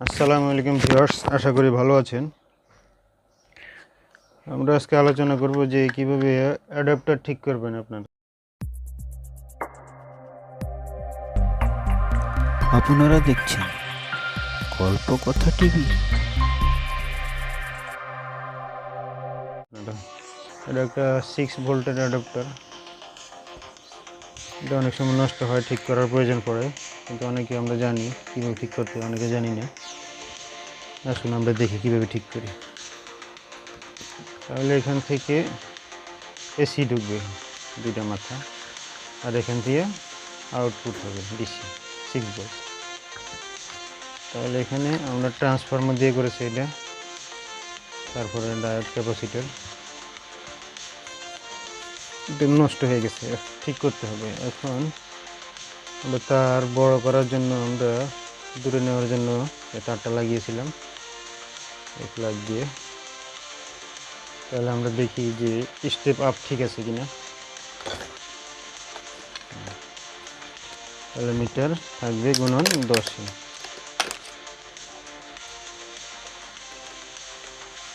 আসসালামু আলাইকুম ভিউয়ার্স আশা করি ভালো আছেন। আমরা আজকে আলোচনা করব যে কীভাবে অ্যাডাপ্টার ঠিক করবেন আপনারা। আপনারা দেখছেন গল্প কথা টিভি। এটা একটা সিক্স ভোল্টের অ্যাডাপ্টার এটা অনেক সময় নষ্ট হয় ঠিক করার প্রয়োজন পড়ে, কিন্তু অনেকে আমরা জানি কীভাবে ঠিক করতে অনেকে জানি না। আসুন আমরা দেখি কীভাবে ঠিক করি। তাহলে এখান থেকে এসি ঢুকবে দুইটা মাথা, আর এখান থেকে আউটপুট হবে ডিসি ভোল্ট তাহলে এখানে আমরা ট্রান্সফর্মার দিয়ে করেছি এটা, তারপরে ডায়োড ক্যাপাসিটার নষ্ট হয়ে গেছে, ঠিক করতে হবে। এখন আমরা তার বড় করার জন্য আমরা দূরে নেওয়ার জন্য তারটা লাগিয়েছিলাম। এই প্লাগ দিয়ে। তাহলে আমরা দেখি যে স্টেপ আপ ঠিক আছে কিনা। তাহলে মিটার থাকবে গুণন দশে।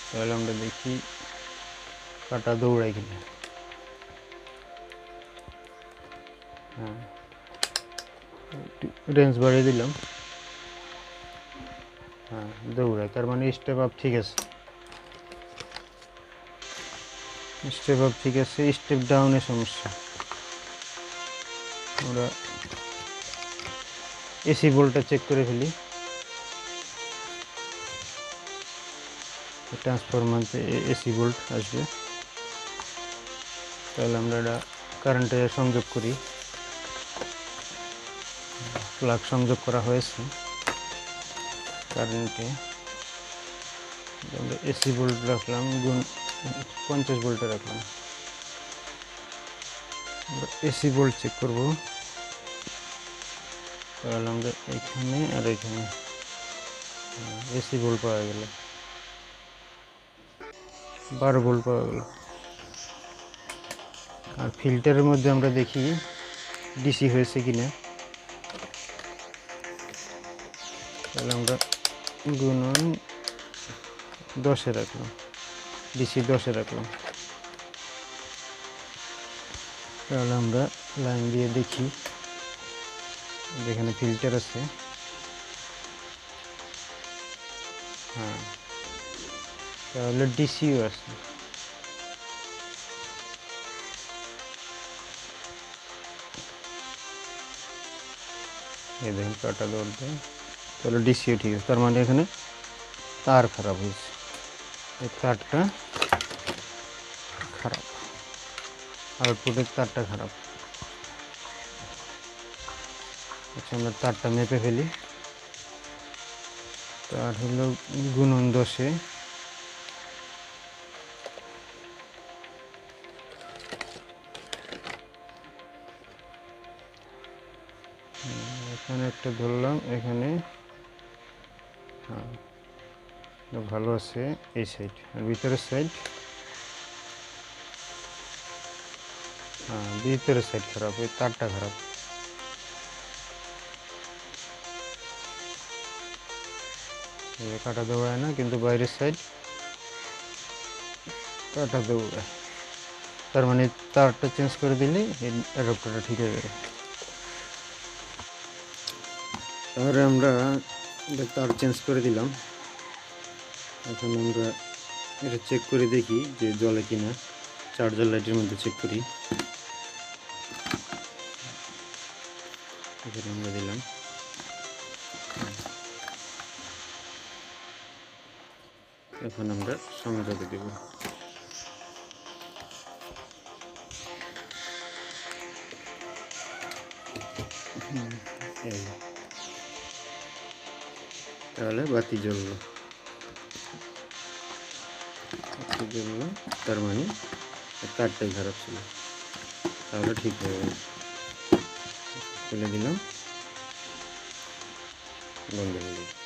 তাহলে আমরা দেখি কাটা দৌড়ায় কিনা। হ্যাঁ। রেঞ্জ বাড়িয়ে দিলাম। হ্যাঁ দৌড়ায় তার মানে স্টেপ আপ ঠিক আছে। স্টেপ আপ ঠিক আছে স্টেপ ডাউনের সমস্যা। আমরা এসি ভোল্টটা চেক করে ফেলি। ট্রান্সফরমার এসি বোল্ট আসবে। তাহলে আমরা এটা কারেন্টে সংযোগ করি। প্লাগ সংযোগ করা হয়েছে। কারেন্টে আমরা এসি ভোল্ট রাখলাম, গুণ পঞ্চাশ ভোল্টে রাখলাম। আমরা এসি ভোল্ট চেক করব। তাহলে আমরা এখানে আর এখানে এসি ভোল্ট পাওয়া গেল। বারো ভোল্ট পাওয়া গেল। আর ফিল্টারের মধ্যে আমরা দেখি ডিসি হয়েছে কিনা। তাহলে আমরা গুণন দশে রাখলাম ডিসি দশে রাখলাম। তাহলে আমরা লাইন দিয়ে দেখি যেখানে ফিল্টার আছে। হ্যাঁ তাহলে ডিসিও আছে। এই দেখেন কাটা দেয় তাহলে ডিসিও ঠিক আছে তার মানে এখানে তার খারাপ হয়েছে। এই তারটা খারাপ। আউটপুটের তারটা খারাপ। আচ্ছা আমরা তারটা মেপে ফেলি। তার হলো গুণন দশে। এখানে একটা ধরলাম, এখানে হ্যাঁ এটা ভালো আছে এই সাইড আর ভিতরের সাইড হ্যাঁ ভিতরের সাইড খারাপ ওই তারটা খারাপ এই যে কাটা দৌড়ায় না কিন্তু বাইরের সাইড কাটা দৌড়ায় তার মানে তারটা চেঞ্জ করে দিলে এই অ্যাডাপ্টারটা ঠিক হয়ে যাবে তাহলে আমরা এটা তার চেঞ্জ করে দিলাম। এখন আমরা এটা চেক করে দেখি যে জলে কিনা। চার্জার লাইটের মধ্যে চেক করি। এখানে আমরা দিলাম। এখন আমরা সংযোগে দেব। এই। তাহলে বাতি জ্বললো। বাতি জ্বললো, তার মানে তারটাই খারাপ ছিল। তাহলে ঠিক হয়ে গেল। ফেলে দিলাম। বন্ধ হয়ে গেল।